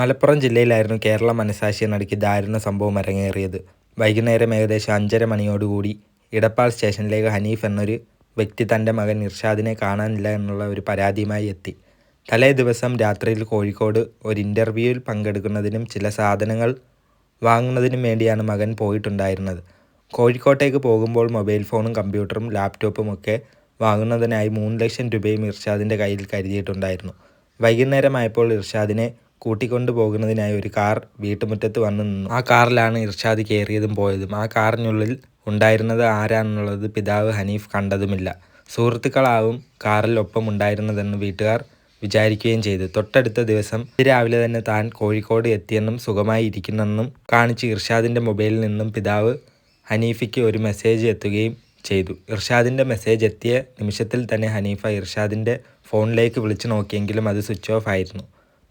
മലപ്പുറം ജില്ലയിലായിരുന്നു കേരള മനസാക്ഷിയെ നടുക്കി ദാരുണ സംഭവം അരങ്ങേറിയത്. വൈകുന്നേരം ഏകദേശം അഞ്ചര മണിയോടുകൂടി ഇടപ്പാൾ സ്റ്റേഷനിലേക്ക് ഹനീഫ് എന്നൊരു വ്യക്തി തന്റെ മകൻ ഇർഷാദിനെ കാണാനില്ല എന്നുള്ള ഒരു പരാതിയുമായി എത്തി. തലേ ദിവസം രാത്രിയിൽ കോഴിക്കോട് ഒരു ഇന്റർവ്യൂവിൽ പങ്കെടുക്കുന്നതിനും ചില സാധനങ്ങൾ വാങ്ങുന്നതിനും വേണ്ടിയാണ് മകൻ പോയിട്ടുണ്ടായിരുന്നത്. കോഴിക്കോട്ടേക്ക് പോകുമ്പോൾ മൊബൈൽ ഫോണും കമ്പ്യൂട്ടറും ലാപ്ടോപ്പും ഒക്കെ വാങ്ങുന്നതിനായി മൂന്ന് ലക്ഷം രൂപയും ഇർഷാദിന്റെ കയ്യിൽ കരുതിയിട്ടുണ്ടായിരുന്നു. വൈകുന്നേരമായപ്പോൾ ഇർഷാദിനെ കൂട്ടിക്കൊണ്ടു പോകുന്നതിനായി ഒരു കാർ വീട്ടുമുറ്റത്ത് വന്നു നിന്നു. ആ കാറിലാണ് ഇർഷാദ് കയറിയതും പോയതും. ആ കാറിനുള്ളിൽ ഉണ്ടായിരുന്നത് ആരാണെന്നുള്ളത് പിതാവ് ഹനീഫ് കണ്ടതുമില്ല. സുഹൃത്തുക്കളാവും കാറിൽ ഒപ്പം ഉണ്ടായിരുന്നതെന്ന് വീട്ടുകാർ വിചാരിക്കുകയും ചെയ്തു. തൊട്ടടുത്ത ദിവസം രാവിലെ തന്നെ താൻ കോഴിക്കോട് എത്തിയെന്നും സുഖമായി ഇരിക്കുന്നെന്നും കാണിച്ച് ഇർഷാദിന്റെ മൊബൈലിൽ നിന്നും പിതാവ് ഹനീഫയ്ക്ക് ഒരു മെസ്സേജ് എത്തുകയും ചെയ്തു. ഇർഷാദിന്റെ മെസ്സേജ് എത്തിയ നിമിഷത്തിൽ തന്നെ ഹനീഫ ഇർഷാദിന്റെ ഫോണിലേക്ക് വിളിച്ചു നോക്കിയെങ്കിലും അത് സ്വിച്ച് ഓഫ് ആയിരുന്നു.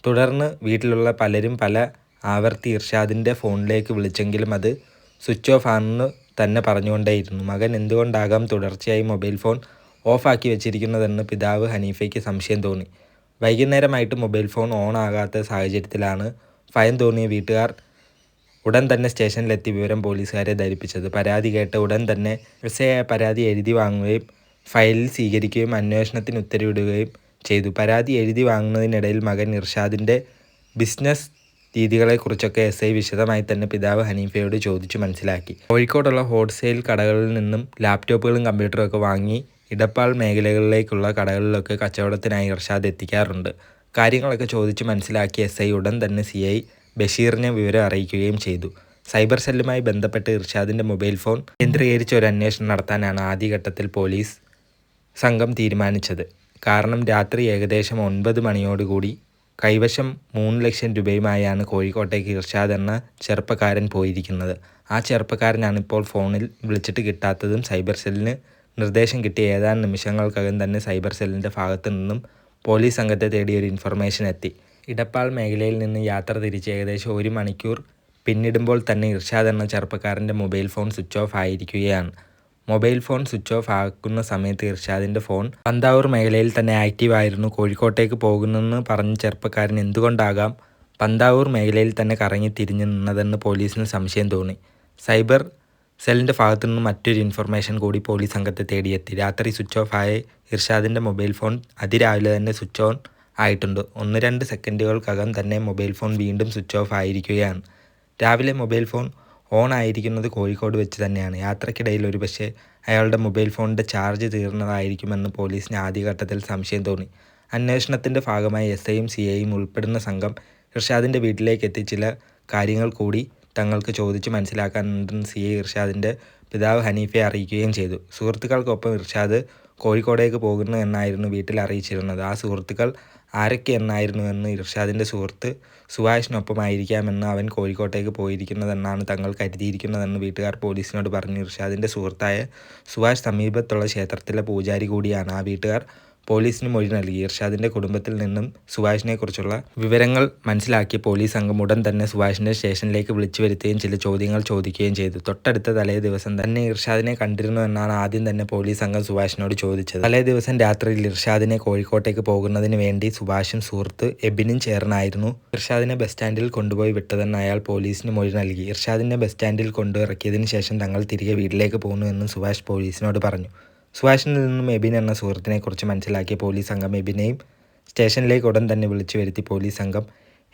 തുടർന്ന് വീട്ടിലുള്ള പലരും പല ആവർത്തി ഇർഷാദിന്റെ ഫോണിലേക്ക് വിളിച്ചെങ്കിലും അത് സ്വിച്ച് ഓഫ് ആണെന്ന് തന്നെ പറഞ്ഞുകൊണ്ടേയിരുന്നു. മകൻ എന്തുകൊണ്ടാകാം തുടർച്ചയായി മൊബൈൽ ഫോൺ ഓഫാക്കി വെച്ചിരിക്കുന്നതെന്ന് പിതാവ് ഹനീഫയ്ക്ക് സംശയം തോന്നി. വൈകുന്നേരമായിട്ട് മൊബൈൽ ഫോൺ ഓൺ ആകാത്ത സാഹചര്യത്തിലാണ് ഭയം തോന്നിയ വീട്ടുകാർ ഉടൻ തന്നെ സ്റ്റേഷനിലെത്തി വിവരം പോലീസുകാരെ ധരിപ്പിച്ചത്. പരാതി കേട്ട് ഉടൻ തന്നെ എസ് പരാതി എഴുതി വാങ്ങുകയും ഫയലിൽ സ്വീകരിക്കുകയും അന്വേഷണത്തിന് ഉത്തരവിടുകയും ചെയ്തു. പരാതി എഴുതി വാങ്ങുന്നതിനിടയിൽ മകൻ ഇർഷാദിന്റെ ബിസിനസ് രീതികളെക്കുറിച്ചൊക്കെ എസ് ഐ വിശദമായി തന്നെ പിതാവ് ഹനീഫയോട് ചോദിച്ചു മനസ്സിലാക്കി. കോഴിക്കോടുള്ള ഹോൾസെയിൽ കടകളിൽ നിന്നും ലാപ്ടോപ്പുകളും കമ്പ്യൂട്ടറും ഒക്കെ വാങ്ങി ഇടപ്പാൾ മേഖലകളിലേക്കുള്ള കടകളിലൊക്കെ കച്ചവടത്തിനായി ഇർഷാദ് എത്തിക്കാറുണ്ട്. കാര്യങ്ങളൊക്കെ ചോദിച്ച് മനസ്സിലാക്കിയ എസ് ഐ ഉടൻ തന്നെ സി ഐ ബഷീറിനെ വിവരം അറിയിക്കുകയും ചെയ്തു. സൈബർ സെല്ലുമായി ബന്ധപ്പെട്ട് ഇർഷാദിന്റെ മൊബൈൽ ഫോൺ കേന്ദ്രീകരിച്ച് ഒരു അന്വേഷണം നടത്താനാണ് ആദ്യഘട്ടത്തിൽ പോലീസ് സംഘം തീരുമാനിച്ചത്. കാരണം രാത്രി ഏകദേശം ഒൻപത് മണിയോടുകൂടി കൈവശം മൂന്ന് ലക്ഷം രൂപയുമായാണ് കോഴിക്കോട്ടേക്ക് ഇർഷാദ് എന്ന ചെറുപ്പക്കാരൻ പോയിരിക്കുന്നത്. ആ ചെറുപ്പക്കാരനാണ് ഇപ്പോൾ ഫോണിൽ വിളിച്ചിട്ട് കിട്ടാത്തതും സൈബർ സെല്ലിന് നിർദ്ദേശം കിട്ടിയ ഏതാനും നിമിഷങ്ങൾക്കകം തന്നെ സൈബർ സെല്ലിന്റെ ഭാഗത്തു നിന്നും പോലീസ് സംഘത്തെ തേടി ഒരു ഇൻഫർമേഷൻ എത്തി. ഇടപ്പാൾ മേഖലയിൽ നിന്ന് യാത്ര തിരിച്ച് ഏകദേശം ഒരു മണിക്കൂർ പിന്നിടുമ്പോൾ തന്നെ ഇർഷാദ് എന്ന ചെറുപ്പക്കാരന്റെ മൊബൈൽ ഫോൺ സ്വിച്ച് ഓഫ് ആയിരിക്കുകയാണ്. മൊബൈൽ ഫോൺ സ്വിച്ച് ഓഫ് ആക്കുന്ന സമയത്ത് ഇർഷാദിന്റെ ഫോൺ പന്താവൂർ മേഖലയിൽ തന്നെ ആക്റ്റീവ് ആയിരുന്നു കോഴിക്കോട്ടേക്ക് പോകുന്നെന്ന് പറഞ്ഞ ചെറുപ്പക്കാരൻ എന്തുകൊണ്ടാകാം പന്താവൂർ മേഖലയിൽ തന്നെ കറങ്ങി തിരിഞ്ഞു നിന്നതെന്ന് പോലീസിന് സംശയം തോന്നി. സൈബർ സെല്ലിന്റെ ഭാഗത്തു നിന്ന് മറ്റൊരു ഇൻഫർമേഷൻ കൂടി പോലീസ് സംഘത്തെ തേടിയെത്തി. രാത്രി സ്വിച്ച് ഓഫ് ആയ ഇർഷാദിന്റെ മൊബൈൽ ഫോൺ അതിരാവിലെ തന്നെ സ്വിച്ച് ഓൺ ആയിട്ടുണ്ട്. ഒന്ന് രണ്ട് സെക്കൻഡുകൾക്കകം തന്നെ മൊബൈൽ ഫോൺ വീണ്ടും സ്വിച്ച് ഓഫ് ആയിരിക്കുകയാണ്. രാവിലെ മൊബൈൽ ഫോൺ ഓൺ ആയിരിക്കുന്നത് കോഴിക്കോട് വെച്ച് തന്നെയാണ്. യാത്രക്കിടയിൽ ഒരുപക്ഷെ അയാളുടെ മൊബൈൽ ഫോണിന്റെ ചാർജ് തീർന്നതായിരിക്കുമെന്ന് പോലീസിന് ആദ്യഘട്ടത്തിൽ സംശയം തോന്നി. അന്വേഷണത്തിന്റെ ഭാഗമായി എസ് ഐയും സി ഐയും ഉൾപ്പെടുന്ന സംഘം ഇർഷാദിന്റെ വീട്ടിലേക്ക് എത്തി ചില കാര്യങ്ങൾ കൂടി തങ്ങൾക്ക് ചോദിച്ച് മനസ്സിലാക്കാനുണ്ടെന്ന് സി ഐ ഇർഷാദിന്റെ പിതാവ് ഹനീഫയെ അറിയിക്കുകയും ചെയ്തു. സുഹൃത്തുക്കൾക്കൊപ്പം ഇർഷാദ് കോഴിക്കോടേക്ക് പോകുന്നു എന്നായിരുന്നു വീട്ടിൽ അറിയിച്ചിരുന്നത്. ആ സുഹൃത്തുക്കൾ ആരൊക്കെ എന്നായിരുന്നു എന്ന് ഇർഷാദിന്റെ സുഹൃത്ത് സുഭാഷിനൊപ്പമായിരിക്കാമെന്ന് അവൻ കോഴിക്കോട്ടേക്ക് പോയിരിക്കുന്നതെന്നാണ് തങ്ങൾ കരുതിയിരിക്കുന്നതെന്ന് വീട്ടുകാർ പോലീസിനോട് പറഞ്ഞു. ഇർഷാദിന്റെ സുഹൃത്തായ സുഭാഷ് സമീപത്തുള്ള ക്ഷേത്രത്തിലെ പൂജാരി കൂടിയാണ് ആ വീട്ടുകാർ. പോലീസിന് മൊഴി നൽകി. ഇർഷാദിന്റെ കുടുംബത്തിൽ നിന്നും സുഭാഷിനെക്കുറിച്ചുള്ള വിവരങ്ങൾ മനസ്സിലാക്കി പോലീസ് അംഗം ഉടൻ തന്നെ സുഭാഷിന്റെ സ്റ്റേഷനിലേക്ക് വിളിച്ചു വരുത്തുകയും ചില ചോദ്യങ്ങൾ ചോദിക്കുകയും ചെയ്തു. തൊട്ടടുത്ത തലേ ദിവസം തന്നെ ഇർഷാദിനെ കണ്ടിരുന്നു എന്നാണ് ആദ്യം തന്നെ പോലീസ് അംഗം സുഭാഷിനോട് ചോദിച്ചത്. തലേ ദിവസം രാത്രിയിൽ ഇർഷാദിനെ കോഴിക്കോട്ടേക്ക് പോകുന്നതിന് വേണ്ടി സുഭാഷും സുഹൃത്ത് എബിനും ചേർന്നായിരുന്നു. ഇർഷാദിനെ ബസ് സ്റ്റാൻഡിൽ കൊണ്ടുപോയി വിട്ടതെന്ന് അയാൾ പോലീസിന് മൊഴി നൽകി. ഇർഷാദിനെ ബസ് സ്റ്റാൻഡിൽ കൊണ്ടിറക്കിയതിനു ശേഷം തങ്ങൾ തിരികെ വീട്ടിലേക്ക് പോകുന്നു എന്നും സുഭാഷ് പോലീസിനോട് പറഞ്ഞു. സുഭാഷിൽ നിന്നും എബിൻ എന്ന സുഹൃത്തിനെക്കുറിച്ച് മനസ്സിലാക്കിയ പോലീസ് സംഘം എബിനെയും സ്റ്റേഷനിലേക്ക് ഉടൻ തന്നെ വിളിച്ചു വരുത്തി പോലീസ് സംഘം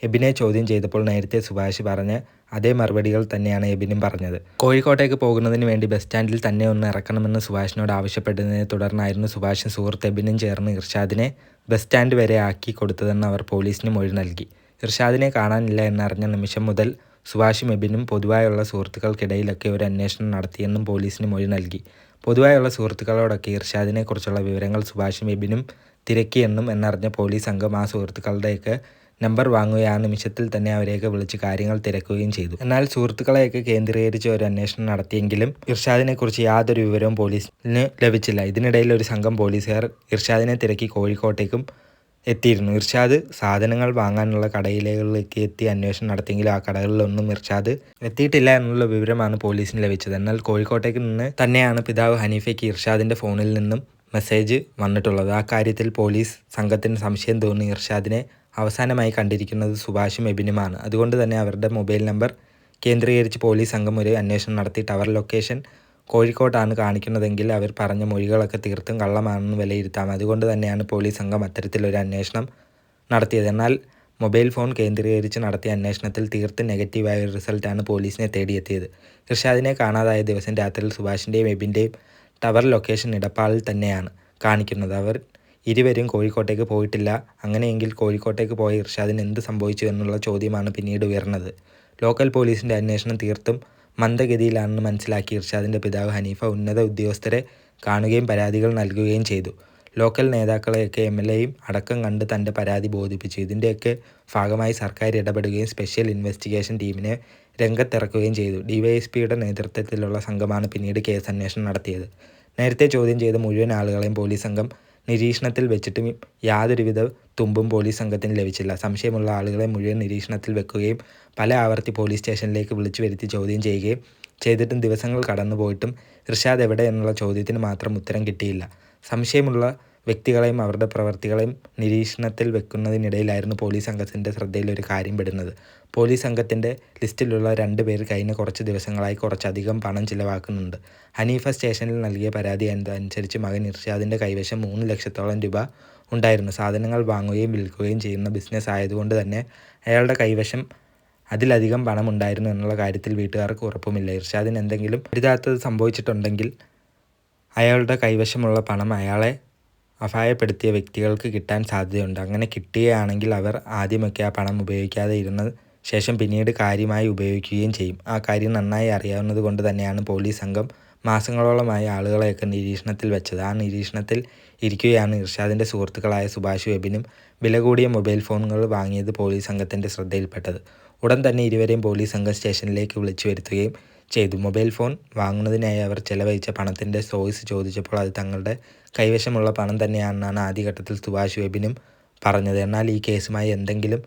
എബിനെ ചോദ്യം ചെയ്തപ്പോൾ നേരത്തെ സുഭാഷ് പറഞ്ഞ അതേ മറുപടികൾ തന്നെയാണ് എബിനും പറഞ്ഞത്. കോഴിക്കോട്ടേക്ക് പോകുന്നതിന് വേണ്ടി ബസ് സ്റ്റാൻഡിൽ തന്നെ ഒന്ന് ഇറക്കണമെന്ന് സുഭാഷിനോട് ആവശ്യപ്പെട്ടതിനെ തുടർന്നായിരുന്നു സുഭാഷ് സുഹൃത്ത് എബിനും ചേർന്ന് ഇർഷാദിനെ ബസ് സ്റ്റാൻഡ് വരെ ആക്കി കൊടുത്തതെന്ന് അവർ പോലീസിന് മൊഴി നൽകി. ഇർഷാദിനെ കാണാനില്ല എന്നറിഞ്ഞ നിമിഷം മുതൽ സുഭാഷും എബിനും പൊതുവായുള്ള സുഹൃത്തുക്കൾക്കിടയിലൊക്കെ ഒരു അന്വേഷണം നടത്തിയെന്നും പോലീസിന് മൊഴി നൽകി. പൊതുവായുള്ള സുഹൃത്തുക്കളോടൊക്കെ ഇർഷാദിനെക്കുറിച്ചുള്ള വിവരങ്ങൾ സുഭാഷും എബിനും തിരക്കിയെന്നും എന്നറിഞ്ഞ പോലീസ് സംഘം ആ സുഹൃത്തുക്കളുടെയൊക്കെ നമ്പർ വാങ്ങുകയും ആ നിമിഷത്തിൽ തന്നെ അവരെയൊക്കെ വിളിച്ച് കാര്യങ്ങൾ തിരക്കുകയും ചെയ്തു. എന്നാൽ സുഹൃത്തുക്കളെയൊക്കെ കേന്ദ്രീകരിച്ച് ഒരു അന്വേഷണം നടത്തിയെങ്കിലും ഇർഷാദിനെക്കുറിച്ച് യാതൊരു വിവരവും പോലീസിന് ലഭിച്ചില്ല. ഇതിനിടയിൽ ഒരു സംഘം പോലീസുകാർ ഇർഷാദിനെ തിരക്കി കോഴിക്കോട്ടേക്കും എത്തിയിരുന്നു. ഇർഷാദ് സാധനങ്ങൾ വാങ്ങാനുള്ള കടയിലേക്ക് എത്തി അന്വേഷണം നടത്തിയെങ്കിലും ആ കടകളിലൊന്നും ഇർഷാദ് എത്തിയിട്ടില്ല എന്നുള്ള വിവരമാണ് പോലീസിന് ലഭിച്ചത്. എന്നാൽ കോഴിക്കോട്ടേക്ക് നിന്ന് തന്നെയാണ് പിതാവ് ഹനീഫയ്ക്ക് ഇർഷാദിന്റെ ഫോണിൽ നിന്നും മെസ്സേജ് വന്നിട്ടുള്ളത്. ആ കാര്യത്തിൽ പോലീസ് സംഘത്തിന് സംശയം തോന്നി. ഇർഷാദിനെ അവസാനമായി കണ്ടിരിക്കുന്നത് സുഭാഷും എബിനുമാണ്. അതുകൊണ്ട് തന്നെ അവരുടെ മൊബൈൽ നമ്പർ കേന്ദ്രീകരിച്ച് പോലീസ് സംഘം ഒരു അന്വേഷണം നടത്തി. ടവർ ലൊക്കേഷൻ കോഴിക്കോട്ടാണ് കാണിക്കുന്നതെങ്കിൽ അവർ പറഞ്ഞ മൊഴികളൊക്കെ തീർത്തും കള്ളമാണെന്ന് വിലയിരുത്താം. അതുകൊണ്ട് തന്നെയാണ് പോലീസ് സംഘം അത്തരത്തിലൊരു അന്വേഷണം നടത്തിയത്. എന്നാൽ മൊബൈൽ ഫോൺ കേന്ദ്രീകരിച്ച് നടത്തിയ അന്വേഷണത്തിൽ തീർത്തും നെഗറ്റീവായ ഒരു റിസൾട്ടാണ് പോലീസിനെ തേടിയെത്തിയത്. ഇർഷാദിനെ കാണാതായ ദിവസം രാത്രിയിൽ സുഭാഷിന്റെയും എബിന്റെയും ടവർ ലൊക്കേഷൻ ഇടപ്പാളിൽ തന്നെയാണ് കാണിക്കുന്നത്. അവർ ഇരുവരും കോഴിക്കോട്ടേക്ക് പോയിട്ടില്ല. അങ്ങനെയെങ്കിൽ കോഴിക്കോട്ടേക്ക് പോയ ഇർഷാദിന് എന്ത് സംഭവിച്ചു എന്നുള്ള ചോദ്യമാണ് പിന്നീട് ഉയർന്നത്. ലോക്കൽ പോലീസിന്റെ അന്വേഷണം തീർത്തും മന്ദഗതിയിലാണെന്ന് മനസ്സിലാക്കി ഇർഷാദിന്റെ പിതാവ് ഹനീഫ ഉന്നത ഉദ്യോഗസ്ഥരെ കാണുകയും പരാതികൾ നൽകുകയും ചെയ്തു. ലോക്കൽ നേതാക്കളെയൊക്കെ എം എൽ എയും അടക്കം കണ്ട് തന്റെ പരാതി ബോധിപ്പിച്ചു. ഇതിന്റെയൊക്കെ ഭാഗമായി സർക്കാർ ഇടപെടുകയും സ്പെഷ്യൽ ഇൻവെസ്റ്റിഗേഷൻ ടീമിനെ രംഗത്തിറക്കുകയും ചെയ്തു. ഡിവൈഎസ്പിയുടെ നേതൃത്വത്തിലുള്ള സംഘമാണ് പിന്നീട് കേസ് അന്വേഷണം നടത്തിയത്. നേരത്തെ ചോദ്യം ചെയ്ത മുഴുവൻ ആളുകളെയും പോലീസ് സംഘം നിരീക്ഷണത്തിൽ വെച്ചിട്ടും യാതൊരുവിധ തുമ്പും പോലീസ് സംഘത്തിന് ലഭിച്ചില്ല. സംശയമുള്ള ആളുകളെ മുഴുവൻ നിരീക്ഷണത്തിൽ വെക്കുകയും പല ആവർത്തി പോലീസ് സ്റ്റേഷനിലേക്ക് വിളിച്ചു വരുത്തി ചോദ്യം ചെയ്യുകയും ചെയ്തിട്ടും ദിവസങ്ങൾ കടന്നുപോയിട്ടും റിഷാദ് എവിടെ എന്നുള്ള ചോദ്യത്തിന് മാത്രം ഉത്തരം കിട്ടിയില്ല. സംശയമുള്ള വ്യക്തികളെയും അവരുടെ പ്രവർത്തികളെയും നിരീക്ഷണത്തിൽ വെക്കുന്നതിനിടയിലായിരുന്നു പോലീസ് സംഘത്തിന്റെ ശ്രദ്ധയിൽ ഒരു കാര്യം പെടുന്നത്. പോലീസ് സംഘത്തിന്റെ ലിസ്റ്റിലുള്ള രണ്ട് പേർ കഴിഞ്ഞ കുറച്ച് ദിവസങ്ങളായി കുറച്ചധികം പണം ചിലവാക്കുന്നുണ്ട്. ഹനീഫ സ്റ്റേഷനിൽ നൽകിയ പരാതി അനുസരിച്ച് മകൻ ഇർഷാദിന്റെ കൈവശം മൂന്ന് ലക്ഷത്തോളം രൂപ ഉണ്ടായിരുന്നു. സാധനങ്ങൾ വാങ്ങുകയും വിൽക്കുകയും ചെയ്യുന്ന ബിസിനസ് ആയതുകൊണ്ട് തന്നെ അയാളുടെ കൈവശം അതിലധികം പണം ഉണ്ടായിരുന്നു എന്നുള്ള കാര്യത്തിൽ വീട്ടുകാർക്ക് ഉറപ്പുമില്ല. ഇർഷാദിന് എന്തെങ്കിലും ഇതാത്തത് സംഭവിച്ചിട്ടുണ്ടെങ്കിൽ അയാളുടെ കൈവശമുള്ള പണം അയാളെ അപായപ്പെടുത്തിയ വ്യക്തികൾക്ക് കിട്ടാൻ സാധ്യതയുണ്ട്. അങ്ങനെ കിട്ടുകയാണെങ്കിൽ അവർ ആദ്യമൊക്കെ ആ പണം ഉപയോഗിക്കാതെ ഇരുന്ന ശേഷം പിന്നീട് കാര്യമായി ഉപയോഗിക്കുകയും ചെയ്യും. ആ കാര്യം നന്നായി അറിയാവുന്നത് കൊണ്ട് തന്നെയാണ് പോലീസ് സംഘം മാസങ്ങളോളമായി ആളുകളെയൊക്കെ നിരീക്ഷണത്തിൽ വെച്ചത്. ആ നിരീക്ഷണത്തിൽ ഇരിക്കുകയാണ് ഇർഷാദിന്റെ സുഹൃത്തുക്കളായ സുഭാഷ് വെബിനും വില കൂടിയ മൊബൈൽ ഫോണുകൾ വാങ്ങിയത് പോലീസ് സംഘത്തിന്റെ ശ്രദ്ധയിൽപ്പെട്ടത്. ഉടൻ തന്നെ ഇരുവരെയും പോലീസ് സംഘം സ്റ്റേഷനിലേക്ക് വിളിച്ചു വരുത്തുകയും ചെയ്തു. മൊബൈൽ ഫോൺ വാങ്ങുന്നതിനായി അവർ ചെലവഴിച്ച പണത്തിന്റെ സോഴ്സ് ചോദിച്ചപ്പോൾ അത് തങ്ങളുടെ കൈവശമുള്ള പണം തന്നെയാണെന്നാണ് ആദ്യഘട്ടത്തിൽ സുഭാഷ് വെബിനും പറഞ്ഞത്. എന്നാൽ ഈ കേസുമായി എന്തെങ്കിലും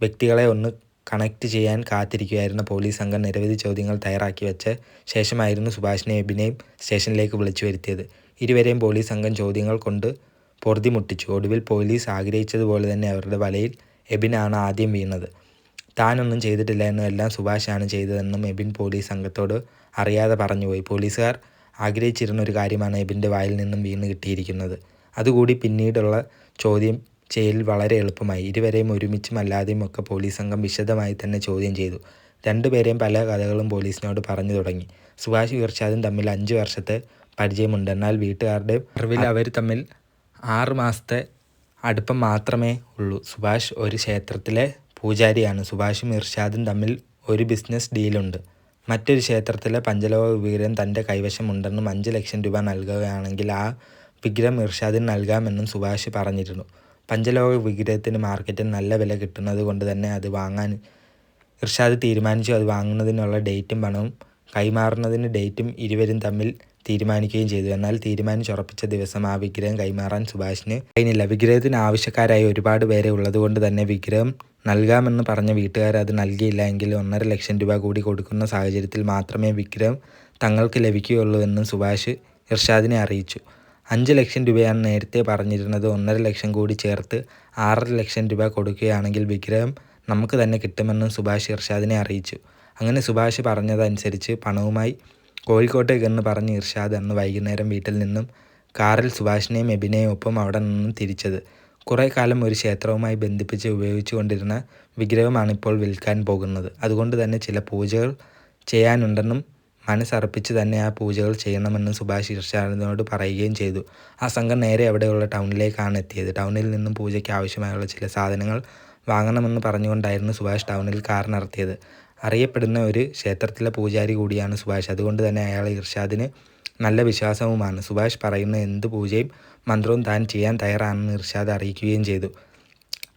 വ്യക്തികളെ ഒന്ന് കണക്ട് ചെയ്യാൻ കാത്തിരിക്കുകയായിരുന്ന പോലീസ് സംഘം നിരവധി ചോദ്യങ്ങൾ തയ്യാറാക്കി വെച്ച ശേഷമായിരുന്നു സുഭാഷിനെ എബിനെയും സ്റ്റേഷനിലേക്ക് വിളിച്ചു വരുത്തിയത്. ഇരുവരെയും പോലീസ് സംഘം ചോദ്യങ്ങൾ കൊണ്ട് പൊറുതിമുട്ടിച്ചു. ഒടുവിൽ പോലീസ് ആഗ്രഹിച്ചതുപോലെ തന്നെ അവരുടെ വലയിൽ എബിനാണ് ആദ്യം വീണത്. താനൊന്നും ചെയ്തിട്ടില്ല എന്നും എല്ലാം സുഭാഷാണ് ചെയ്തതെന്നും എബിൻ പോലീസ് സംഘത്തോട് അറിയാതെ പറഞ്ഞുപോയി. പോലീസുകാർ ആഗ്രഹിച്ചിരുന്ന ഒരു കാര്യമാണ് എബിന്റെ വായിൽ നിന്നും വീണ് കിട്ടിയിരിക്കുന്നത്. അതുകൂടി പിന്നീടുള്ള ചോദ്യം ചെയ്യൽ വളരെ എളുപ്പമായി. ഇരുവരെയും ഒരുമിച്ചും അല്ലാതെയും ഒക്കെ പോലീസ് സംഘം വിശദമായി തന്നെ ചോദ്യം ചെയ്തു. രണ്ടുപേരെയും പല കഥകളും പോലീസിനോട് പറഞ്ഞു തുടങ്ങി. സുഭാഷ് വീർച്ചാദും തമ്മിൽ അഞ്ച് വർഷത്തെ പരിചയമുണ്ട്. എന്നാൽ വീട്ടുകാരുടെ അറിവിൽ അവർ തമ്മിൽ ആറ് മാസത്തെ അടുപ്പം മാത്രമേ ഉള്ളൂ. സുഭാഷ് ഒരു ക്ഷേത്രത്തിലെ പൂജാരിയാണ് സുഭാഷും ഇർഷാദും തമ്മിൽ ഒരു ബിസിനസ് ഡീലുണ്ട്. മറ്റൊരു ക്ഷേത്രത്തിലെ പഞ്ചലോക വിഗ്രഹം തന്റെ കൈവശമുണ്ടെന്നും അഞ്ച് ലക്ഷം രൂപ നൽകുകയാണെങ്കിൽ ആ വിഗ്രഹം ഇർഷാദിന് നൽകാമെന്നും സുഭാഷ് പറഞ്ഞിരുന്നു. പഞ്ചലോക വിഗ്രഹത്തിന് മാർക്കറ്റിൽ നല്ല വില കിട്ടുന്നത് കൊണ്ട് തന്നെ അത് വാങ്ങാൻ ഇർഷാദ് തീരുമാനിച്ചു. അത് വാങ്ങുന്നതിനുള്ള ഡേറ്റും പണവും കൈമാറുന്നതിന് ഡേറ്റും ഇരുവരും തമ്മിൽ തീരുമാനിക്കുകയും ചെയ്തു. എന്നാൽ തീരുമാനിച്ചുറപ്പിച്ച ദിവസം ആ വിഗ്രഹം കൈമാറാൻ സുഭാഷിന് കഴിഞ്ഞില്ല. വിഗ്രഹത്തിന് ആവശ്യക്കാരായി ഒരുപാട് പേരെ ഉള്ളതുകൊണ്ട് തന്നെ വിഗ്രഹം നൽകാമെന്ന് പറഞ്ഞ വീട്ടുകാർ അത് നൽകിയില്ല എങ്കിൽ ഒന്നര ലക്ഷം രൂപ കൂടി കൊടുക്കുന്ന സാഹചര്യത്തിൽ മാത്രമേ വിക്രം തങ്ങൾക്ക് ലഭിക്കുകയുള്ളൂ എന്ന് സുഭാഷ് ഇർഷാദിനെ അറിയിച്ചു. അഞ്ച് ലക്ഷം രൂപയാണ് നേരത്തെ പറഞ്ഞിരുന്നത്. ഒന്നര ലക്ഷം കൂടി ചേർത്ത് ആറര ലക്ഷം രൂപ കൊടുക്കുകയാണെങ്കിൽ വിഗ്രഹം നമുക്ക് തന്നെ കിട്ടുമെന്നും സുഭാഷ് ഇർഷാദിനെ അറിയിച്ചു. അങ്ങനെ സുഭാഷ് പറഞ്ഞതനുസരിച്ച് പണവുമായി കോഴിക്കോട്ടേക്ക് എന്ന് പറഞ്ഞ് ഇർഷാദ് അന്ന് വൈകുന്നേരം വീട്ടിൽ നിന്നും കാറിൽ സുഭാഷിനെയും എബിനെയും ഒപ്പം അവിടെ നിന്നും തിരിച്ചത്. കുറേ കാലം ഒരു ക്ഷേത്രവുമായി ബന്ധിപ്പിച്ച് ഉപയോഗിച്ചുകൊണ്ടിരുന്ന വിഗ്രഹമാണ് ഇപ്പോൾ വിൽക്കാൻ പോകുന്നത്. അതുകൊണ്ട് തന്നെ ചില പൂജകൾ ചെയ്യാനുണ്ടെന്നും മനസ്സർപ്പിച്ച് തന്നെ ആ പൂജകൾ ചെയ്യണമെന്നും സുഭാഷ് ഇർഷാദിനോട് പറയുകയും ചെയ്തു. ആ സംഘം നേരെ അവിടെയുള്ള ടൗണിലേക്കാണ് എത്തിയത്. ടൗണിൽ നിന്നും പൂജയ്ക്ക് ആവശ്യമായുള്ള ചില സാധനങ്ങൾ വാങ്ങണമെന്ന് പറഞ്ഞുകൊണ്ടായിരുന്നു സുഭാഷ് ടൗണിൽ കാർ നടത്തിയത്. അറിയപ്പെടുന്ന ഒരു ക്ഷേത്രത്തിലെ പൂജാരി കൂടിയാണ് സുഭാഷ്. അതുകൊണ്ട് തന്നെ അയാൾ ഇർഷാദിന് നല്ല വിശ്വാസവുമാണ്. സുഭാഷ് പറയുന്ന എന്ത് പൂജയും മന്ത്രവും താൻ ചെയ്യാൻ തയ്യാറാണെന്ന് ഇർഷാദ് അറിയിക്കുകയും ചെയ്തു.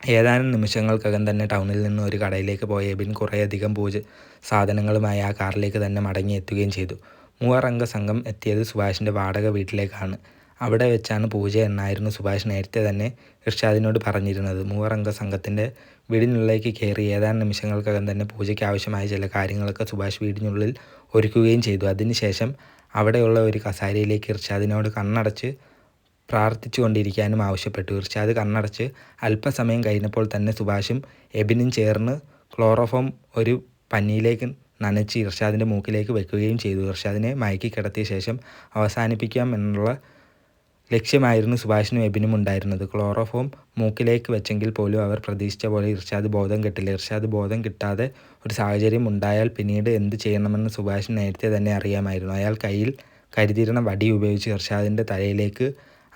ഏതാനും നിമിഷങ്ങൾക്കകം തന്നെ ടൗണിൽ നിന്ന് ഒരു കടയിലേക്ക് പോയ എബിൻ കുറേയധികം പൂജ സാധനങ്ങളുമായി ആ കാറിലേക്ക് തന്നെ മടങ്ങി എത്തുകയും ചെയ്തു. മൂവറംഗ സംഘം എത്തിയത് സുഭാഷിന്റെ വാടക വീട്ടിലേക്കാണ്. അവിടെ വെച്ചാണ് പൂജ എന്നായിരുന്നു സുഭാഷ് നേരത്തെ തന്നെ ഇർഷാദിനോട് പറഞ്ഞിരുന്നത്. മൂവറംഗ സംഘത്തിന്റെ വീടിനുള്ളിലേക്ക് കയറി ഏതാനും നിമിഷങ്ങൾക്കകം തന്നെ പൂജയ്ക്ക് ആവശ്യമായ ചില കാര്യങ്ങളൊക്കെ സുഭാഷ് വീടിനുള്ളിൽ ഒരുക്കുകയും ചെയ്തു. അതിനുശേഷം അവിടെയുള്ള ഒരു കസാരയിലേക്ക് ഇർഷാദിനോട് കണ്ണടച്ച് പ്രാർത്ഥിച്ചുകൊണ്ടിരിക്കാനും ആവശ്യപ്പെട്ടു. ഇർഷാദ് കണ്ണടച്ച് അല്പസമയം കഴിഞ്ഞപ്പോൾ തന്നെ സുഭാഷും എബിനും ചേർന്ന് ക്ലോറോഫോം ഒരു പഞ്ഞിയിലേക്ക് നനച്ച് ഇർഷാദിന്റെ മൂക്കിലേക്ക് വെക്കുകയും ചെയ്തു. ഇർഷാദിനെ മയക്കി കിടത്തിയ ശേഷം അവസാനിപ്പിക്കാം എന്നുള്ള ലക്ഷ്യമായിരുന്നു സുഭാഷിനും എബിനും ഉണ്ടായിരുന്നത്. ക്ലോറോഫോം മൂക്കിലേക്ക് വെച്ചെങ്കിൽ പോലും അവർ പ്രതീക്ഷിച്ച പോലെ ഇർഷാദ് ബോധം കിട്ടില്ല ഇർഷാദ് ബോധം കിട്ടാതെ ഒരു സാഹചര്യം ഉണ്ടായാൽ പിന്നീട് എന്ത് ചെയ്യണമെന്ന് സുഭാഷിന് നേരത്തെ തന്നെ അറിയാമായിരുന്നു. അയാൾ കയ്യിൽ കരുതിയിരുന്ന വടി ഉപയോഗിച്ച് ഇർഷാദിന്റെ തലയിലേക്ക്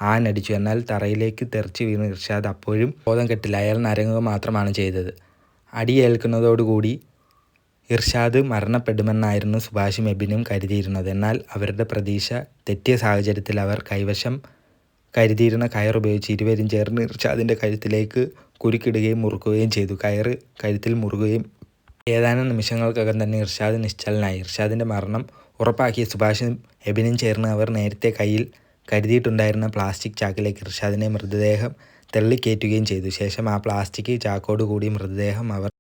ആഞ്ഞടിച്ചു. എന്നാൽ തറയിലേക്ക് തെറിച്ച് വീണ് ഇർഷാദ് അപ്പോഴും ബോധം കെട്ടില്ല. അയാൾ നരങ്ങുക മാത്രമാണ് ചെയ്തത്. അടിയേൽക്കുന്നതോടുകൂടി ഇർഷാദ് മരണപ്പെടുമെന്നായിരുന്നു സുഭാഷും എബിനും കരുതിയിരുന്നത്. എന്നാൽ അവരുടെ പ്രതീക്ഷ തെറ്റിയ സാഹചര്യത്തിൽ അവർ കൈവശം കരുതിയിരുന്ന കയർ ഉപയോഗിച്ച് ഇരുവരും ചേർന്ന് ഇർഷാദിന്റെ കഴുത്തിലേക്ക് കുരുക്കിടുകയും മുറുക്കുകയും ചെയ്തു. കയർ കഴുത്തിൽ മുറുകുകയും ഏതാനും നിമിഷങ്ങൾക്കകം തന്നെ ഇർഷാദ് നിശ്ചലനായി. ഇർഷാദിന്റെ മരണം ഉറപ്പാക്കിയ സുഭാഷും എബിനും ചേർന്ന് അവർ നേരത്തെ കയ്യിൽ കരുതിയിട്ടുണ്ടായിരുന്ന പ്ലാസ്റ്റിക് ചാക്കിലേക്ക് ഇർഷാദിന്റെ മൃതദേഹം തള്ളിക്കയറ്റുകയും ചെയ്തു. ശേഷം ആ പ്ലാസ്റ്റിക് ചാക്കോടുകൂടി മൃതദേഹം അവർ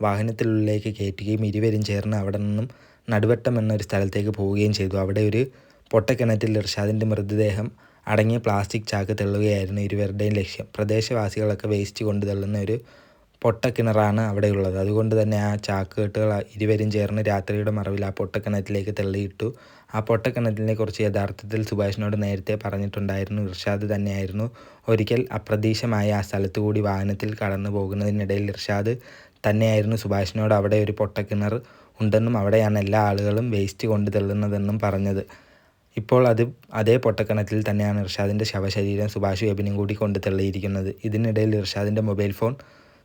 വാഹനത്തിനുള്ളിലേക്ക് കയറ്റുകയും ഇരുവരും ചേർന്ന് അവിടെ നിന്നും നടുവട്ടം എന്നൊരു സ്ഥലത്തേക്ക് പോവുകയും ചെയ്തു. അവിടെ ഒരു പൊട്ടക്കിണറ്റിൽ ഇർഷാദിന്റെ മൃതദേഹം അടങ്ങിയ പ്ലാസ്റ്റിക് ചാക്ക് തള്ളുകയായിരുന്നു ഇരുവരുടെയും ലക്ഷ്യം. പ്രദേശവാസികളൊക്കെ വേസ്റ്റ് കൊണ്ട് തള്ളുന്ന ഒരു പൊട്ടക്കിണറാണ് അവിടെയുള്ളത്. അതുകൊണ്ട് തന്നെ ആ ചാക്കുകെട്ടുകൾ ഇരുവരും ചേർന്ന് രാത്രിയുടെ മറവിൽ ആ പൊട്ടക്കിണറ്റിലേക്ക് തള്ളിയിട്ടു. ആ പൊട്ടക്കിണറ്റിനെ കുറിച്ച് യഥാർത്ഥത്തിൽ സുഭാഷിനോട് നേരത്തെ പറഞ്ഞിട്ടുണ്ടായിരുന്നു. ഇർഷാദ് തന്നെയായിരുന്നു ഒരിക്കൽ അപ്രതീക്ഷമായ ആ സ്ഥലത്തു കൂടി വാഹനത്തിൽ കടന്നു പോകുന്നതിനിടയിൽ ഇർഷാദ് തന്നെയായിരുന്നു സുഭാഷിനോട് അവിടെ ഒരു പൊട്ടക്കിണർ ഉണ്ടെന്നും അവിടെയാണ് എല്ലാ ആളുകളും വേസ്റ്റ് കൊണ്ട് തള്ളുന്നതെന്നും പറഞ്ഞത്. ഇപ്പോൾ അത് അതേ പൊട്ടക്കിണറ്റിൽ തന്നെയാണ് ഇർഷാദിന്റെ ശവശരീരം സുഭാഷ് എബിനും കൂടി കൊണ്ട് തള്ളിയിരിക്കുന്നത്. ഇതിനിടയിൽ ഇർഷാദിന്റെ mobile phone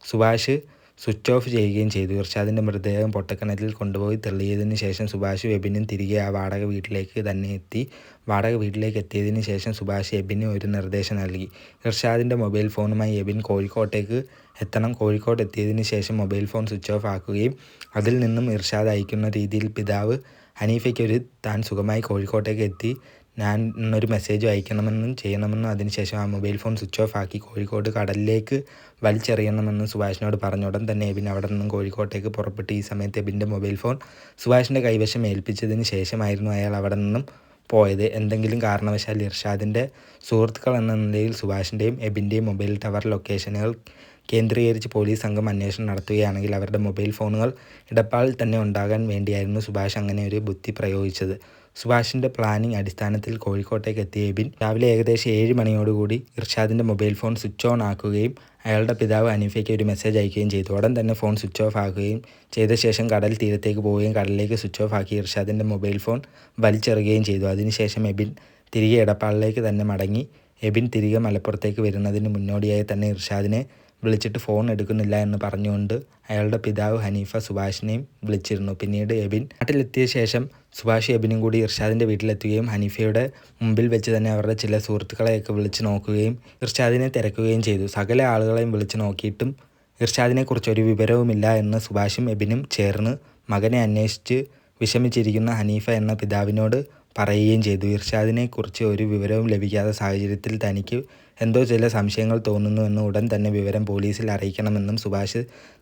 Subhash switch off ചെയ്യുകയും ചെയ്തു. ഇർഷാദിന്റെ മൃതദേഹം പൊട്ടക്കിണറ്റിൽ കൊണ്ടുപോയി തള്ളിയതിനു ശേഷം സുഭാഷ് എബിനും തിരികെ ആ വാടക വീട്ടിലേക്ക് തന്നെ എത്തി. വാടക വീട്ടിലേക്ക് എത്തിയതിനു ശേഷം സുഭാഷ് എബിന് ഒരു നിർദ്ദേശം നൽകി. ഇർഷാദിന്റെ മൊബൈൽ ഫോണുമായി എബിൻ കോഴിക്കോട്ടേക്ക് എത്തണം. കോഴിക്കോട് എത്തിയതിനു ശേഷം മൊബൈൽ ഫോൺ സ്വിച്ച് ഓഫ് ആക്കുകയും അതിൽ നിന്നും ഇർഷാദ് അയക്കുന്ന രീതിയിൽ പിതാവ് ഹനീഫയ്ക്ക് ഒരു താൻ സുഖമായി കോഴിക്കോട്ടേക്ക് എത്തി ഞാൻ ഒരു മെസ്സേജ് അയക്കണമെന്നും ചെയ്യണമെന്നും അതിനുശേഷം ആ മൊബൈൽ ഫോൺ സ്വിച്ച് ഓഫ് ആക്കി കോഴിക്കോട് കടലിലേക്ക് വലിച്ചെറിയണമെന്നും സുഭാഷിനോട് പറഞ്ഞ ഉടൻ തന്നെ എബിൻ അവിടെ നിന്നും കോഴിക്കോട്ടേക്ക് പുറപ്പെട്ട് ഈ സമയത്ത് എബിന്റെ മൊബൈൽ ഫോൺ സുഭാഷിന്റെ കൈവശം ഏൽപ്പിച്ചതിന് ശേഷമായിരുന്നു അയാൾ അവിടെ നിന്നും പോയത്. എന്തെങ്കിലും കാരണവശാൽ ഇർഷാദിന്റെ സുഹൃത്തുക്കൾ എന്ന നിലയിൽ സുഭാഷിന്റെയും എബിന്റെയും മൊബൈൽ ടവർ ലൊക്കേഷനുകൾ കേന്ദ്രീകരിച്ച് പോലീസ് സംഘം അന്വേഷണം നടത്തുകയാണെങ്കിൽ അവരുടെ മൊബൈൽ ഫോണുകൾ ഇടപ്പാളിൽ തന്നെ ഉണ്ടാകാൻ വേണ്ടിയായിരുന്നു സുഭാഷ് അങ്ങനെ ഒരു ബുദ്ധി പ്രയോഗിച്ചത്. സുഭാഷിന്റെ പ്ലാനിംഗ് അടിസ്ഥാനത്തിൽ കോഴിക്കോട്ടേക്ക് എത്തിയ എബിൻ രാവിലെ ഏകദേശം ഏഴ് മണിയോടുകൂടി ഇർഷാദിന്റെ മൊബൈൽ ഫോൺ സ്വിച്ച് ഓൺ ആക്കുകയും അയാളുടെ പിതാവ് അനീഫയ്ക്ക് ഒരു മെസ്സേജ് അയക്കുകയും ചെയ്തു. ഉടൻ തന്നെ ഫോൺ സ്വിച്ച് ഓഫ് ആക്കുകയും ചെയ്ത ശേഷം കടൽ തീരത്തേക്ക് പോവുകയും കടലിലേക്ക് സ്വിച്ച് ഓഫ് ആക്കി ഇർഷാദിന്റെ മൊബൈൽ ഫോൺ വലിച്ചെറുകയും ചെയ്തു. അതിനുശേഷം എബിൻ തിരികെ ഇടപ്പാളിലേക്ക് തന്നെ മടങ്ങി. എബിൻ തിരികെ മലപ്പുറത്തേക്ക് വരുന്നതിന് മുന്നോടിയായി തന്നെ ഇർഷാദിനെ വിളിച്ചിട്ട് ഫോൺ എടുക്കുന്നില്ല എന്ന് പറഞ്ഞുകൊണ്ട് അയാളുടെ പിതാവ് ഹനീഫ സുഭാഷിനെയും വിളിച്ചിരുന്നു. പിന്നീട് എബിൻ നാട്ടിലെത്തിയ ശേഷം സുഭാഷ് എബിനും കൂടി ഇർഷാദിന്റെ വീട്ടിലെത്തുകയും ഹനീഫയുടെ മുമ്പിൽ വെച്ച് തന്നെ അവരുടെ ചില സുഹൃത്തുക്കളെയൊക്കെ വിളിച്ച് നോക്കുകയും ഇർഷാദിനെ തിരക്കുകയും ചെയ്തു. സകല ആളുകളെയും വിളിച്ച് നോക്കിയിട്ടും ഇർഷാദിനെക്കുറിച്ച് ഒരു വിവരവുമില്ല എന്ന് സുഭാഷും എബിനും ചേർന്ന് മകനെ അന്വേഷിച്ച് വിഷമിച്ചിരിക്കുന്ന ഹനീഫ എന്ന പിതാവിനോട് പറയുകയും ചെയ്തു. ഇർഷാദിനെക്കുറിച്ച് ഒരു വിവരവും ലഭിക്കാത്ത സാഹചര്യത്തിൽ തനിക്ക് എന്തോ ചില സംശയങ്ങൾ തോന്നുന്നുവെന്നും ഉടൻ തന്നെ വിവരം പോലീസിൽ അറിയിക്കണമെന്നും സുഭാഷ്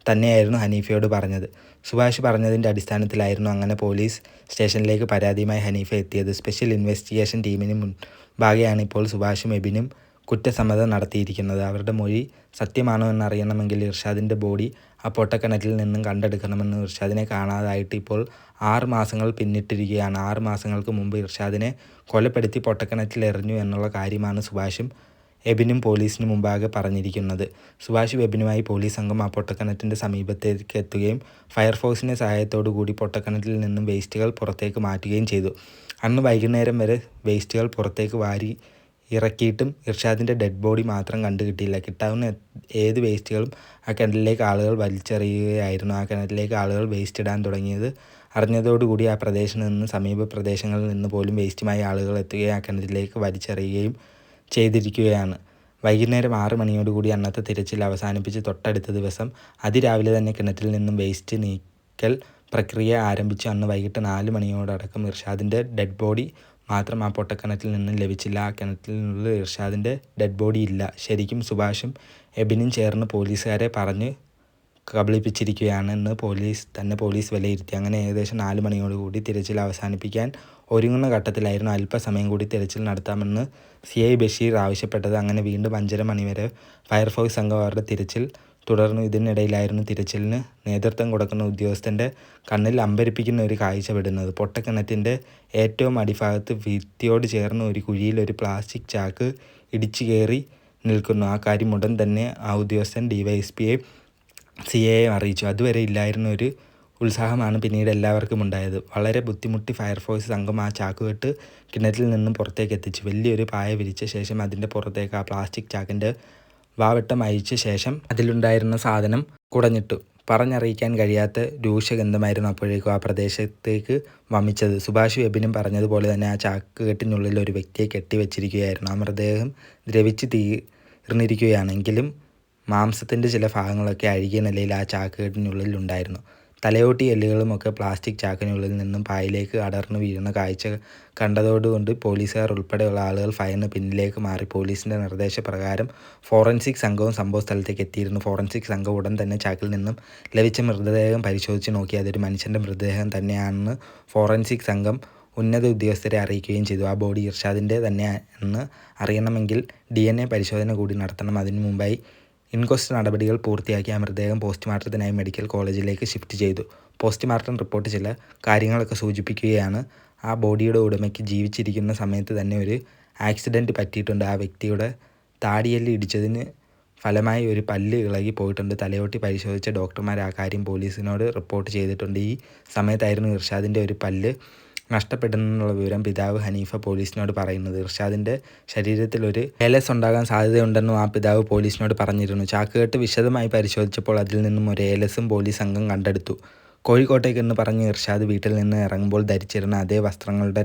തന്നെയായിരുന്നു ഹനീഫയോട് പറഞ്ഞത്. സുഭാഷ് പറഞ്ഞതിന്റെ അടിസ്ഥാനത്തിലായിരുന്നു അങ്ങനെ പോലീസ് സ്റ്റേഷനിലേക്ക് പരാതിയുമായി ഹനീഫ എത്തിയത്. സ്പെഷ്യൽ ഇൻവെസ്റ്റിഗേഷൻ ടീമിന് മുൻപാകെയാണ് ഇപ്പോൾ സുഭാഷും എബിനും കുറ്റസമ്മതം നടത്തിയിരിക്കുന്നത്. അവരുടെ മൊഴി സത്യമാണോ എന്നറിയണമെങ്കിൽ ഇർഷാദിന്റെ ബോഡി ആ പൊട്ടക്കിണറ്റിൽ നിന്നും കണ്ടെടുക്കണമെന്ന് ഇർഷാദിനെ കാണാതായിട്ട് ഇപ്പോൾ ആറ് മാസങ്ങൾ പിന്നിട്ടിരിക്കുകയാണ്. ആറ് മാസങ്ങൾക്ക് മുമ്പ് ഇർഷാദിനെ കൊലപ്പെടുത്തി പൊട്ടക്കിണറ്റിൽ എറിഞ്ഞു എന്നുള്ള കാര്യമാണ് സുഭാഷും എബിനും പോലീസിന് മുമ്പാകെ പറഞ്ഞിരിക്കുന്നത്. സുഭാഷ് എബിനുമായി പോലീസ് സംഘം ആ പൊട്ടക്കിണറ്റിന്റെ സമീപത്തേക്ക് എത്തുകയും ഫയർഫോഴ്സിന്റെ സഹായത്തോടു കൂടി പൊട്ടക്കിണറ്റിൽ നിന്നും വേസ്റ്റുകൾ പുറത്തേക്ക് മാറ്റുകയും ചെയ്തു. അന്ന് വൈകുന്നേരം വരെ വേസ്റ്റുകൾ പുറത്തേക്ക് വാരി ഇറക്കിയിട്ടും ഇർഷാദിന്റെ ഡെഡ് ബോഡി മാത്രം കണ്ടുകിട്ടിയില്ല. കിട്ടാവുന്ന ഏത് വേസ്റ്റുകളും ആ കിണറ്റിലേക്ക് ആളുകൾ വലിച്ചെറിയുകയായിരുന്നു. ആ കിണറ്റിലേക്ക് ആളുകൾ വേസ്റ്റ് ഇടാൻ തുടങ്ങിയത് അറിഞ്ഞതോടുകൂടി ആ പ്രദേശത്ത് നിന്ന് സമീപ പ്രദേശങ്ങളിൽ നിന്ന് പോലും വേസ്റ്റുമായി ആളുകൾ എത്തുകയും ആ കിണറ്റിലേക്ക് വലിച്ചെറിയുകയും ചെയ്തിരിക്കുകയാണ്. വൈകുന്നേരം ആറ് മണിയോടുകൂടി അന്നത്തെ തിരച്ചിൽ അവസാനിപ്പിച്ച് തൊട്ടടുത്ത ദിവസം അതിരാവിലെ തന്നെ കിണറ്റിൽ നിന്നും വേസ്റ്റ് നീക്കൽ പ്രക്രിയ ആരംഭിച്ചു. അന്ന് വൈകിട്ട് നാല് മണിയോടടക്കം ഇർഷാദിന്റെ ഡെഡ് ബോഡി മാത്രം ആ പൊട്ടക്കിണറ്റിൽ നിന്നും ലഭിച്ചില്ല. ആ കിണറ്റിൽ നിന്നുള്ള ഇർഷാദിന്റെ ഡെഡ് ബോഡി ഇല്ല. ശരിക്കും സുഭാഷും എബിനും ചേർന്ന് പോലീസുകാരെ പറഞ്ഞ് കബളിപ്പിച്ചിരിക്കുകയാണെന്ന് പോലീസ് തന്നെ പോലീസ് വിലയിരുത്തി അങ്ങനെ ഏകദേശം നാല് മണിയോടുകൂടി തിരച്ചിൽ അവസാനിപ്പിക്കാൻ ഒരുങ്ങുന്ന ഘട്ടത്തിലായിരുന്നു അല്പസമയം കൂടി തിരച്ചിൽ നടത്താമെന്ന് സി ഐ ബഷീർ ആവശ്യപ്പെട്ടത്. അങ്ങനെ വീണ്ടും അഞ്ചര മണിവരെ ഫയർഫോഴ്സ് സംഘം അവരുടെ തിരച്ചിൽ തുടർന്നു. ഇതിനിടയിലായിരുന്നു തിരച്ചിലിന് നേതൃത്വം കൊടുക്കുന്ന ഉദ്യോഗസ്ഥന്റെ കണ്ണിൽ അമ്പരിപ്പിക്കുന്ന ഒരു കാഴ്ച വിടുന്നത് പൊട്ടക്കിണറ്റിന്റെ ഏറ്റവും അടിഭാഗത്ത് ഭിത്തിയോട് ചേർന്ന് ഒരു കുഴിയിൽ ഒരു പ്ലാസ്റ്റിക് ചാക്ക് ഇടിച്ചു കയറി നിൽക്കുന്നു. ആ കാര്യം ഉടൻ തന്നെ ആ ഉദ്യോഗസ്ഥൻ ഡിവൈഎസ്പിയെ സി എ അറിയിച്ചു. അതുവരെ ഇല്ലായിരുന്ന ഒരു ഉത്സാഹമാണ് പിന്നീട് എല്ലാവർക്കും ഉണ്ടായത്. വളരെ ബുദ്ധിമുട്ടി ഫയർഫോഴ്സ് സംഘം ആ ചാക്കുകെട്ട് കിണറ്റിൽ നിന്നും പുറത്തേക്ക് എത്തിച്ചു. വലിയൊരു പായ വിരിച്ച ശേഷം അതിന്റെ പുറത്തേക്ക് ആ പ്ലാസ്റ്റിക് ചാക്കിന്റെ വാവട്ടം അയച്ച ശേഷം അതിലുണ്ടായിരുന്ന സാധനം കുടഞ്ഞിട്ടു. പറഞ്ഞറിയിക്കാൻ കഴിയാത്ത രൂക്ഷഗന്ധമായിരുന്നു അപ്പോഴേക്കും ആ പ്രദേശത്തേക്ക് വമിച്ചത്. സുഭാഷ് വെബിനും പറഞ്ഞതുപോലെ തന്നെ ആ ചാക്കുകെട്ടിനുള്ളിൽ ഒരു വ്യക്തിയെ കെട്ടിവെച്ചിരിക്കുകയായിരുന്നു. ആ മൃതദേഹം ദ്രവിച്ച് തീർന്നിരിക്കുകയാണെങ്കിലും മാംസത്തിന്റെ ചില ഭാഗങ്ങളൊക്കെ അഴുകിയ നിലയിൽ ആ ചാക്കുകെട്ടിനുള്ളിൽ ഉണ്ടായിരുന്നു. തലയോട്ടി എല്ലുകളുമൊക്കെ പ്ലാസ്റ്റിക് ചാക്കിനുള്ളിൽ നിന്നും പായിലേക്ക് അടർന്നു വീഴുന്ന കാഴ്ച കണ്ടതോടുകൊണ്ട് പോലീസുകാർ ഉൾപ്പെടെയുള്ള ആളുകൾ ഫയറിന് പിന്നിലേക്ക് മാറി. പോലീസിന്റെ നിർദ്ദേശപ്രകാരം ഫോറൻസിക് സംഘവും സംഭവ സ്ഥലത്തേക്ക് എത്തിയിരുന്നു. ഫോറൻസിക് സംഘം ഉടൻ തന്നെ ചാക്കിൽ നിന്നും ലഭിച്ച മൃതദേഹം പരിശോധിച്ച് നോക്കി. അതൊരു മനുഷ്യന്റെ മൃതദേഹം തന്നെയാണെന്ന് ഫോറൻസിക് സംഘം ഉന്നത ഉദ്യോഗസ്ഥരെ അറിയിക്കുകയും ചെയ്തു. ആ ബോഡി ഇർഷാദിന്റെ തന്നെ എന്ന് അറിയണമെങ്കിൽ ഡി പരിശോധന കൂടി നടത്തണം. അതിനു മുമ്പായി ഇൻക്വസ്റ്റ് നടപടികൾ പൂർത്തിയാക്കി ആ മൃതദേഹം പോസ്റ്റ്മോർട്ടത്തിനായി മെഡിക്കൽ കോളേജിലേക്ക് ഷിഫ്റ്റ് ചെയ്തു. പോസ്റ്റ്മോർട്ടം റിപ്പോർട്ട് ചില കാര്യങ്ങളൊക്കെ സൂചിപ്പിക്കുകയാണ്. ആ ബോഡിയുടെ ഉടമയ്ക്ക് ജീവിച്ചിരിക്കുന്ന സമയത്ത് തന്നെ ഒരു ആക്സിഡന്റ് പറ്റിയിട്ടുണ്ട്. ആ വ്യക്തിയുടെ താടിയെല്ല് ഇടിച്ചതിന് ഫലമായി ഒരു പല്ല് ഇളകി പോയിട്ടുണ്ട്. തലയോട്ടി പരിശോധിച്ച ഡോക്ടർമാർ ആ കാര്യം പോലീസിനോട് റിപ്പോർട്ട് ചെയ്തിട്ടുണ്ട്. ഈ സമയത്തായിരുന്നു ഇർഷാദിന്റെ ഒരു പല്ല് നഷ്ടപ്പെടുന്നുള്ള വിവരം പിതാവ് ഹനീഫ പോലീസിനോട് പറയുന്നത്. ഇർഷാദിന്റെ ശരീരത്തിൽ ഒരു ഏലസ് ഉണ്ടാകാൻ സാധ്യതയുണ്ടെന്നും ആ പിതാവ് പോലീസിനോട് പറഞ്ഞിരുന്നു. ചാക്കുകെട്ട് വിശദമായി പരിശോധിച്ചപ്പോൾ അതിൽ നിന്നും ഒരു ഏലസും പോലീസ് സംഘം കണ്ടെടുത്തു. കോഴിക്കോട്ടേക്ക് എന്ന് പറഞ്ഞ് ഇർഷാദ് വീട്ടിൽ നിന്ന് ഇറങ്ങുമ്പോൾ ധരിച്ചിരുന്ന അതേ വസ്ത്രങ്ങളുടെ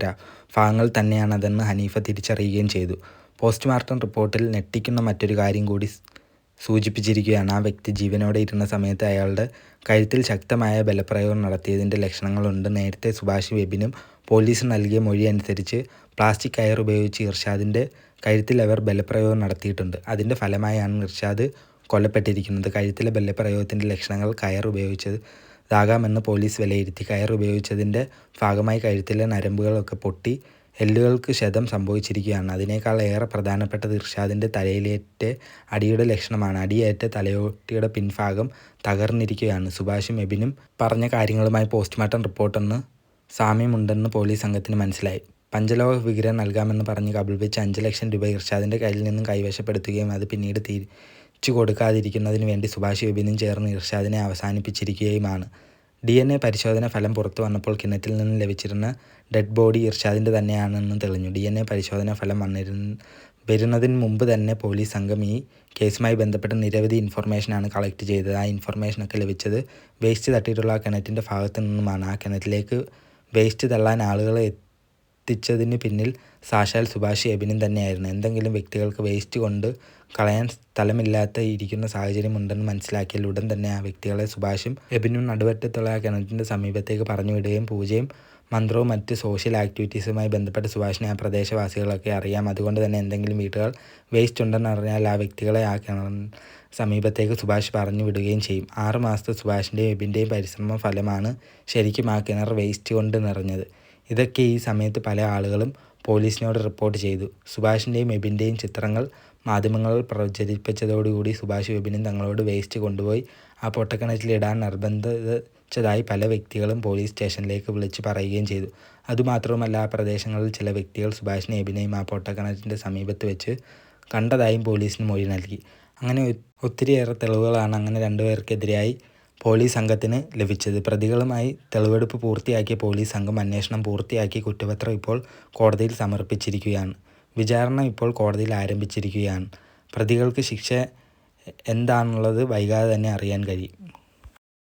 ഭാഗങ്ങൾ തന്നെയാണതെന്ന് ഹനീഫ തിരിച്ചറിയുകയും ചെയ്തു. പോസ്റ്റ്മോർട്ടം റിപ്പോർട്ടിൽ ഞെട്ടിക്കുന്ന മറ്റൊരു കാര്യം കൂടി സൂചിപ്പിച്ചിരിക്കുകയാണ്. ആ വ്യക്തി ജീവനോടെ ഇരുന്ന സമയത്ത് അയാളുടെ കഴുത്തിൽ ശക്തമായ ബലപ്രയോഗം നടത്തിയതിന്റെ ലക്ഷണങ്ങളുണ്ട്. നേരത്തെ സുഭാഷ് വെബിനും പോലീസ് നൽകിയ മൊഴി അനുസരിച്ച് പ്ലാസ്റ്റിക് കയർ ഉപയോഗിച്ച് ഇർഷാദിന്റെ കഴുത്തിൽ അവർ ബലപ്രയോഗം നടത്തിയിട്ടുണ്ട്. അതിന്റെ ഫലമായാണ് ഇർഷാദ് കൊല്ലപ്പെട്ടിരിക്കുന്നത്. കഴുത്തിലെ ബലപ്രയോഗത്തിന്റെ ലക്ഷണങ്ങൾ കയർ ഉപയോഗിച്ചത് ഇതാകാമെന്ന് പോലീസ് വിലയിരുത്തി. കയർ ഉപയോഗിച്ചതിന്റെ ഭാഗമായി കഴുത്തിലെ നരമ്പുകളൊക്കെ പൊട്ടി എല്ലുകൾക്ക് ക്ഷതം സംഭവിച്ചിരിക്കുകയാണ്. അതിനേക്കാൾ ഏറെ പ്രധാനപ്പെട്ടത് ഇർഷാദിന്റെ തലയിലേറ്റ അടിയുടെ ലക്ഷണമാണ്. അടിയേറ്റ തലയോട്ടിയുടെ പിൻഭാഗം തകർന്നിരിക്കുകയാണ്. സുഭാഷും എബിനും പറഞ്ഞ കാര്യങ്ങളുമായി പോസ്റ്റ്മോർട്ടം റിപ്പോർട്ടെന്ന് സാമ്യമുണ്ടെന്ന് പോലീസ് സംഘത്തിന് മനസ്സിലായി. പഞ്ചലോഹ വിഗ്രഹം നൽകാമെന്ന് പറഞ്ഞ് കബളിപ്പിച്ച് അഞ്ച് ലക്ഷം രൂപ ഇർഷാദിന്റെ കയ്യിൽ നിന്നും കൈവശപ്പെടുത്തുകയും അത് പിന്നീട് തിരിച്ചു കൊടുക്കാതിരിക്കുന്നതിന് വേണ്ടി സുഭാഷ് എബിനും ചേർന്ന് ഇർഷാദിനെ അവസാനിപ്പിച്ചിരിക്കുകയുമാണ്. ഡി എൻ എ പരിശോധന ഫലം പുറത്തു വന്നപ്പോൾ കിണറ്റിൽ നിന്ന് ലഭിച്ചിരുന്ന ഡെഡ് ബോഡി ഇർഷാദിന്റെ തന്നെയാണെന്ന് തെളിഞ്ഞു. ഡി എൻ എ പരിശോധനാ ഫലം വന്നിരു വരുന്നതിന് മുമ്പ് തന്നെ പോലീസ് സംഘം ഈ കേസുമായി ബന്ധപ്പെട്ട നിരവധി ഇൻഫർമേഷനാണ് കളക്ട് ചെയ്തത്. ആ ഇൻഫർമേഷനൊക്കെ ലഭിച്ചത് വേസ്റ്റ് തട്ടിയിട്ടുള്ള ആ കിണറ്റിന്റെ ഭാഗത്തു നിന്നുമാണ്. ആ കിണറ്റിലേക്ക് വേസ്റ്റ് തള്ളാൻ ആളുകളെ എത്തിച്ചതിന് പിന്നിൽ സാക്ഷാൽ സുഭാഷ് എബിനും തന്നെയായിരുന്നു. എന്തെങ്കിലും വ്യക്തികൾക്ക് വേസ്റ്റ് കൊണ്ട് കളയാൻ സ്ഥലമില്ലാത്ത ഇരിക്കുന്ന സാഹചര്യമുണ്ടെന്ന് മനസ്സിലാക്കിയാൽ ഉടൻ തന്നെ ആ വ്യക്തികളെ സുഭാഷും എബിനും നടുവറ്റത്തുള്ള ആ കിണറ്റിന്റെ സമീപത്തേക്ക് പറഞ്ഞു വിടുകയും പൂജയും മന്ത്രവും മറ്റ് സോഷ്യൽ ആക്ടിവിറ്റീസുമായി ബന്ധപ്പെട്ട് സുഭാഷിനെ ആ പ്രദേശവാസികളൊക്കെ അറിയാം. അതുകൊണ്ട് തന്നെ എന്തെങ്കിലും വീട്ടുകൾ വേസ്റ്റ് ഉണ്ടെന്ന് അറിഞ്ഞാൽ ആ വ്യക്തികളെ ആ കിണർ സമീപത്തേക്ക് സുഭാഷ് പറഞ്ഞു വിടുകയും ചെയ്യും. ആറ് മാസത്തെ സുഭാഷിന്റെയും എബിന്റെയും പരിശ്രമ ഫലമാണ് ശരിക്കും ആ കിണർ വേസ്റ്റ് കൊണ്ട് നിറഞ്ഞത്. ഇതൊക്കെ ഈ സമയത്ത് പല ആളുകളും പോലീസിനോട് റിപ്പോർട്ട് ചെയ്തു. സുഭാഷിന്റെയും എബിന്റെയും ചിത്രങ്ങൾ മാധ്യമങ്ങളിൽ പ്രചരിപ്പിച്ചതോടുകൂടി സുഭാഷ് വെബിനും തങ്ങളോട് വേസ്റ്റ് കൊണ്ടുപോയി. ആ പൊട്ടക്കിണറ്റിലിടാൻ നിർബന്ധിച്ചതായി പല വ്യക്തികളും പോലീസ് സ്റ്റേഷനിലേക്ക് വിളിച്ച് പറയുകയും ചെയ്തു. അതുമാത്രവുമല്ല ആ പ്രദേശങ്ങളിൽ ചില വ്യക്തികൾ സുഭാഷിനെ എബിനെയും ആ പൊട്ടക്കിണറ്റിന്റെ സമീപത്ത് വെച്ച് കണ്ടതായും പോലീസിന് മൊഴി നൽകി. അങ്ങനെ ഒത്തിരിയേറെ തെളിവുകളാണ് അങ്ങനെ രണ്ടുപേർക്കെതിരായി പോലീസ് സംഘത്തിന് ലഭിച്ചത്. പ്രതികളുമായി തെളിവെടുപ്പ് പൂർത്തിയാക്കിയ പോലീസ് സംഘം അന്വേഷണം പൂർത്തിയാക്കി കുറ്റപത്രം ഇപ്പോൾ കോടതിയിൽ സമർപ്പിച്ചിരിക്കുകയാണ്. വിചാരണ ഇപ്പോൾ കോടതിയിൽ ആരംഭിച്ചിരിക്കുകയാണ്. പ്രതികൾക്ക് ശിക്ഷ എന്താണെന്നുള്ളത് വൈകാതെ തന്നെ അറിയാൻ കഴിയും.